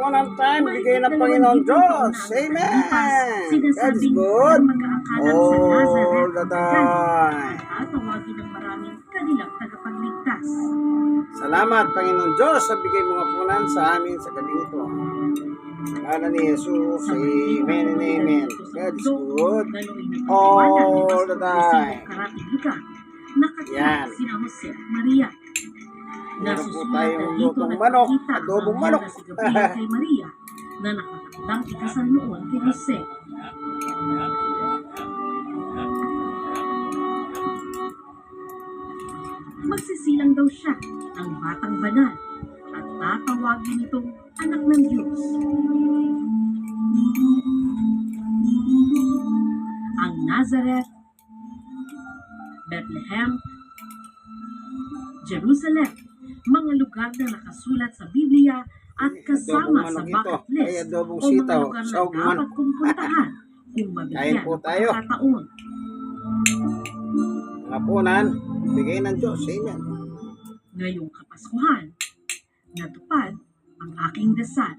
Unang time, bigay ng Panginoon Diyos. Amen. That is good. All the time. Salamat, Panginoon Diyos, sa bigay mong apunan sa amin sa gabi ito. Ngalan ni Jesus, Amen and Amen. God is good. All the time. Yan. Maria. Meron po tayong lutong manok, ang adobong manok. na si Gabriel kay Maria na nakatakdang ikasal noon kay Jose. Magsisilang daw siya ng batang banal at tatawagin itong anak ng Diyos. Ang Nazareth, Bethlehem, Jerusalem, mga lugar na nakasulat sa Biblia at kasama sa bucket list o mga lugar na dapat manok. kong puntahan kung mabigyan ng tayo. pagkakataon. Ang apunan, bigay ng Diyos. Amen. Ngayong Kapaskuhan, natupad ang aking dasal.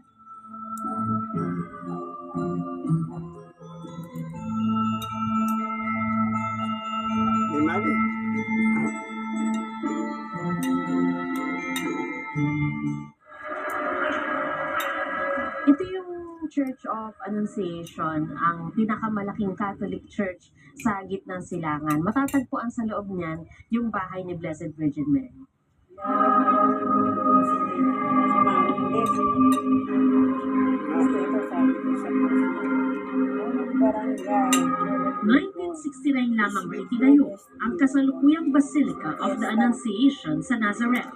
Church of Annunciation, ang pinakamalaking Catholic Church sa gitnang silangan. Matatagpuan sa loob niyan yung bahay ni Blessed Virgin Mary. Barangay. 1969 lamang na itinayo ang kasalukuyang Basilica of the Annunciation sa Nazareth.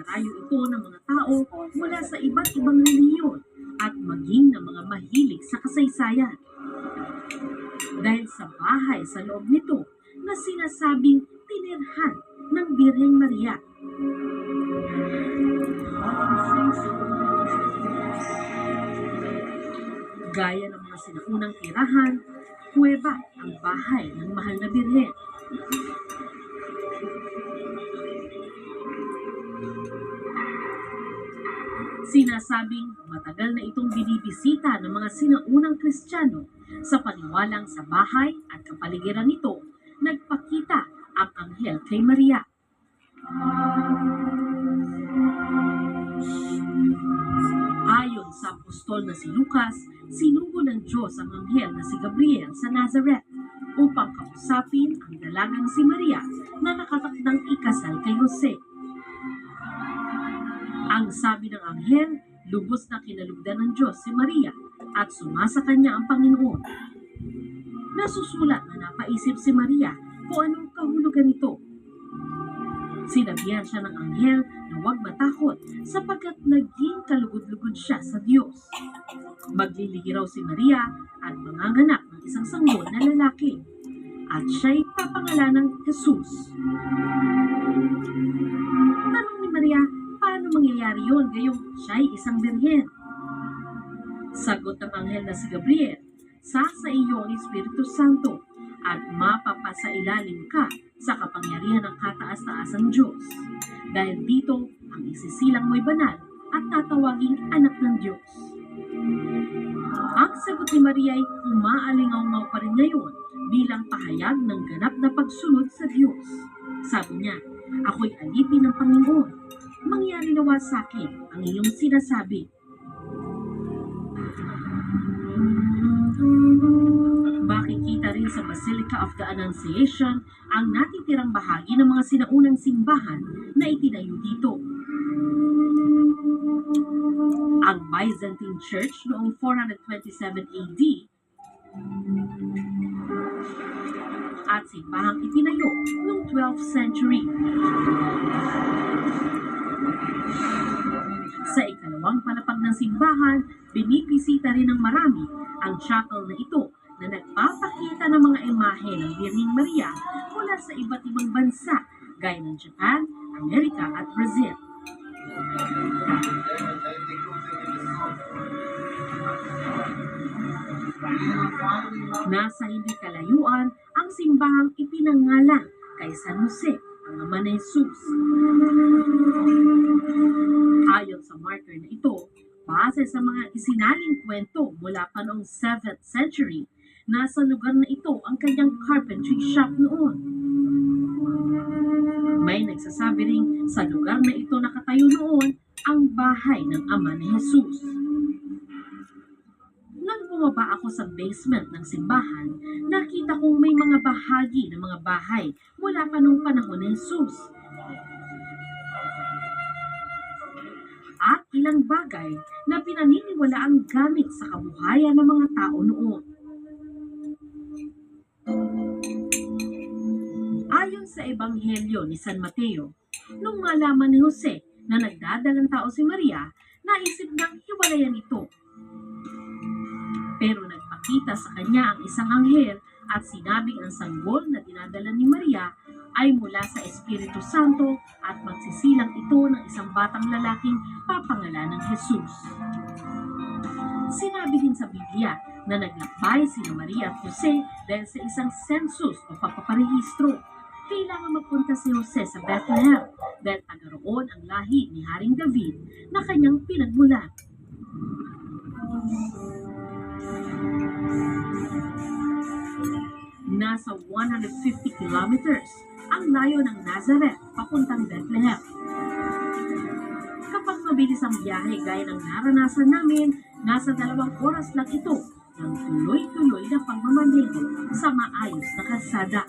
Pero dinarayo ito ng mga tao mula sa iba't ibang reliyon at maging ng mga mahilig sa kasaysayan. Dahil sa bahay sa loob nito na sinasabing tinirhan ng Birheng Maria. Gaya ng mga sinaunang tirahan, kuweba ang bahay ng mahal na birhen. Sinasabing matagal na itong binibisita ng mga sinaunang Kristiyano sa paniwalang sa bahay at kapaligiran nito nagpakita ang anghel kay Maria. Ayon sa apostol na si Lucas, sinugo ng Diyos ang anghel na si Gabriel sa Nazareth upang kausapin ang dalagang si Maria na nakatakdang ikasal kay Jose. Ang sabi ng anghel, lubos na kinalugdan ng Diyos si Maria at sumasa kanya ang Panginoon. Nasusulat na napaisip si Maria kung anong kahulugan nito. Sinabihan siya ng anghel na huwag matakot sapagkat naging kalugod-lugod siya sa Diyos. Maglilihi raw si Maria at manganganak ng isang sanggol na lalaki at siya'y papangalan ng Jesus. Paano mangyayari yun gayong siya'y isang birhen? Sagot ng anghel na si Gabriel, Sasa iyo ang Espiritu Santo at mapapasailalim ka sa kapangyarihan ng kataas-taasang Diyos. Dahil dito, ang isisilang mo'y banal at tatawaging anak ng Diyos. Ang sagot ni Maria ay umaalingaw pa rin ngayon bilang pahayag ng ganap na pagsunod sa Diyos. Sabi niya, ako'y alipin ng Panginoon. Mangyari nawa sa akin ang iyong sinasabi. Makikita rin sa Basilica of the Annunciation ang natitirang bahagi ng mga sinaunang simbahan na itinayo dito. Ang Byzantine Church noong 427 AD at simbahang itinayo noong 12th century. Sa ikalawang palapag ng simbahan, binibisita rin ng marami ang chapel na ito na nagpapakita ng mga imahe ng Birhing Maria mula sa iba't ibang bansa gaya ng Japan, Amerika at Brazil. Nasa hindi kalayuan ang simbahang ipinangalan kay San Jose, ang ama ni Jesus. Ayon sa Mark lugar na ito base sa mga isinaling kwento mula pa noong 7th century. Nasa lugar na ito ang kanyang carpentry shop noon. May nagsasabi ring sa lugar na ito nakatayo noon ang bahay ng ama ni Jesus. Nang bumaba ako sa basement ng simbahan, nakita kong may mga bahagi ng mga bahay mula pa noong panahon ni Jesus. Ilang bagay na pinaniniwala ang gamit sa kabuhayan ng mga tao noon. Ayon sa Ebanghelyo ni San Mateo, nung malaman ni Jose na nagdadalang tao si Maria, naisip niyang hiwalayan ito. Pero nagpakita sa kanya ang isang anghel at sinabing ang sanggol na dinadala ni Maria ay mula sa Espiritu Santo at magsisilang ito ng isang batang lalaking papangalan ng Jesus. Sinabi din sa Biblia na naglakbay sina Maria at Jose dahil sa isang census o pagpaparehistro. Kailangan magpunta si Jose sa Bethlehem dahil taga ang lahi ni Haring David na kanyang pinagmulan. Nasa 150 kilometers ang layo ng Nazareth papuntang Bethlehem. Kapag mabilis ang biyahe gaya ng naranasan namin, nasa dalawang oras lang ito ng tuloy-tuloy na pagmamaneho sa maayos na kalsada.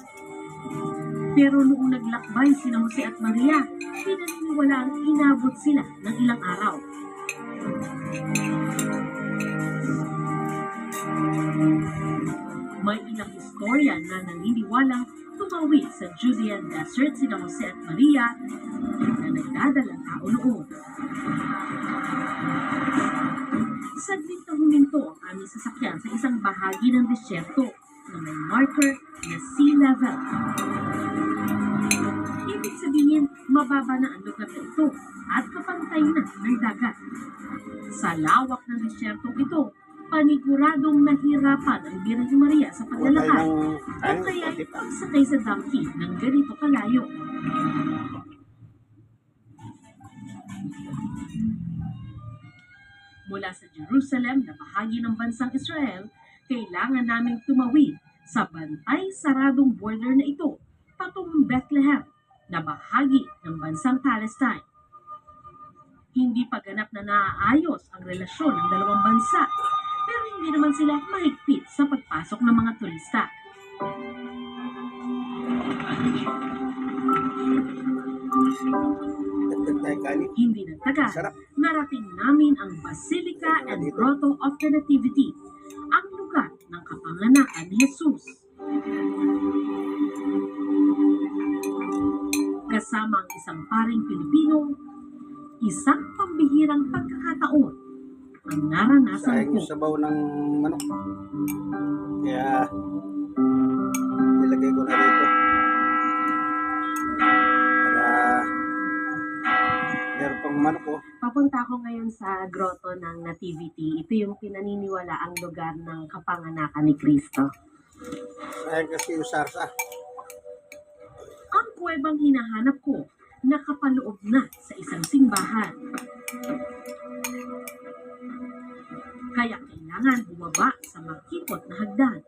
Pero noong naglakbay sina Jose at Maria, pinaniniwala ang inabot sila ng ilang araw. May ilang historian na naniniwalang tumawid sa Judean desert sina Jose at Maria na nagdadalang tao noon. Saglit na huminto ang aming sasakyan sa isang bahagi ng disyerto na may marker na sea level. Ibig sabihin, mababa na ang lugar ito at kapantay na ng dagat. Sa lawak ng disyerto ito, paniguradong nahirapan ang Birhen Maria sa paglalakad o Ano? kaya pagsakay sa donkey ng ganito kalayo. Mula sa Jerusalem na bahagi ng bansang Israel, kailangan naming tumawid sa bantay saradong border na ito patungong Bethlehem na bahagi ng bansang Palestine. Hindi pa ganap na naaayos ang relasyon ng dalawang bansa, pero hindi naman sila mahigpit sa pagpasok ng mga turista. Hindi nagtagal, Sarap. narating namin ang Basilica and Grotto of the Nativity, ang lugar ng kapanganakan ni Jesus. Kasama ang isang paring Pilipino, isang Sayang ko. yung sabaw ng manok. Kaya, nilagay ko na rito. Para, meron pang manok oh. Papunta ako ngayon sa grotto ng Nativity. Ito yung pinaniniwala ang lugar ng kapanganakan ni Kristo. Sayang kasi yung sarsa. Ang kuwebang hinahanap ko nakapaloob na sa isang simbahan. Kaya kailangan bumaba sa makipot na hagdan.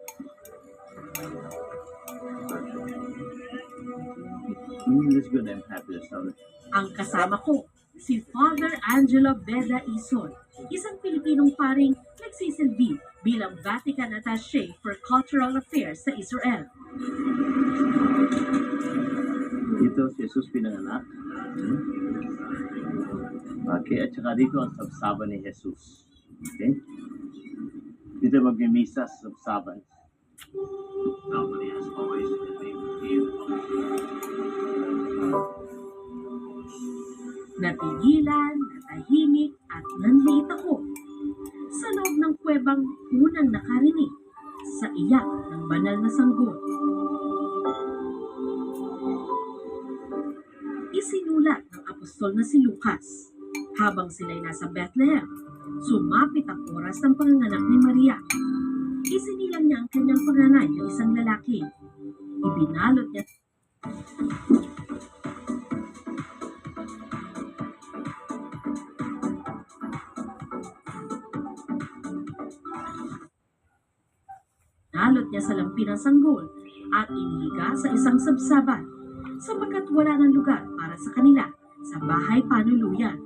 Mm, that's good. I'm happy to sell it. Ang kasama ko, si Father Angelo Beda Ison, isang Pilipinong paring nagsisilbi bilang Vatican Attaché for Cultural Affairs sa Israel. Dito si Jesus pinanganak. Hmm? Okay, at saka dito ang sabsaban ni Jesus. Okay? Dito magmimisa sa sabsaban. Nobody has always been. Natigilan, natahimik at nanliit ako. Sa loob ng kuwebang unang nakarinig sa iyak ng banal na sanggol. Isinulat ng apostol na si Lucas. Habang sila'y nasa Bethlehem, Sumapit ang oras ng panganganak ni Maria. Isinilang niya ang kanyang panganay ng isang lalaki. Ibinalot niya Nalot niya sa lampin ang sanggol at inihiga sa isang sabsaban sapagkat wala ng lugar para sa kanila sa bahay panuluyan.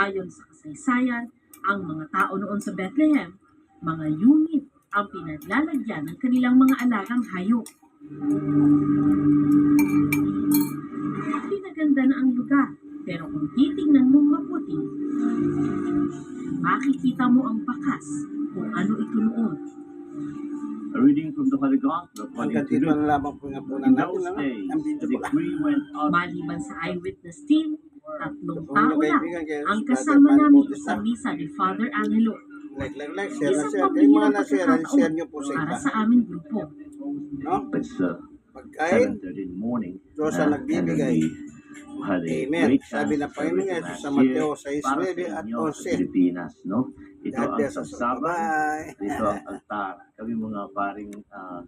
Ayon sa kasaysayan, ang mga tao noon sa Bethlehem, mga yungit ang pinaglalagyan ng kanilang mga alagang hayop. Pinaganda na ang lugar, pero kung titingnan mong mabuti, makikita mo ang bakas kung ano ito noon. A reading from the Holy Gospel according to Luke. Maliban sa eyewitness team, tatlong tao lang ang kasama namin sa misa ni Father Angelo Like, like, like, share na Isang share. Kayo mga pambihirang na-share, share nyo po sa para iba. sa aming grupo. No? Uh, Pagkain, 7.30 in the morning. Diyos ang uh, nagbibigay. Amen. Sabi ng Panginoon Yesus sa Mateo para 6, 9 sa at inyo sa 11. Pilipinas, no? Ito ang sabsaban, dito ang altar. Kami mga paring uh,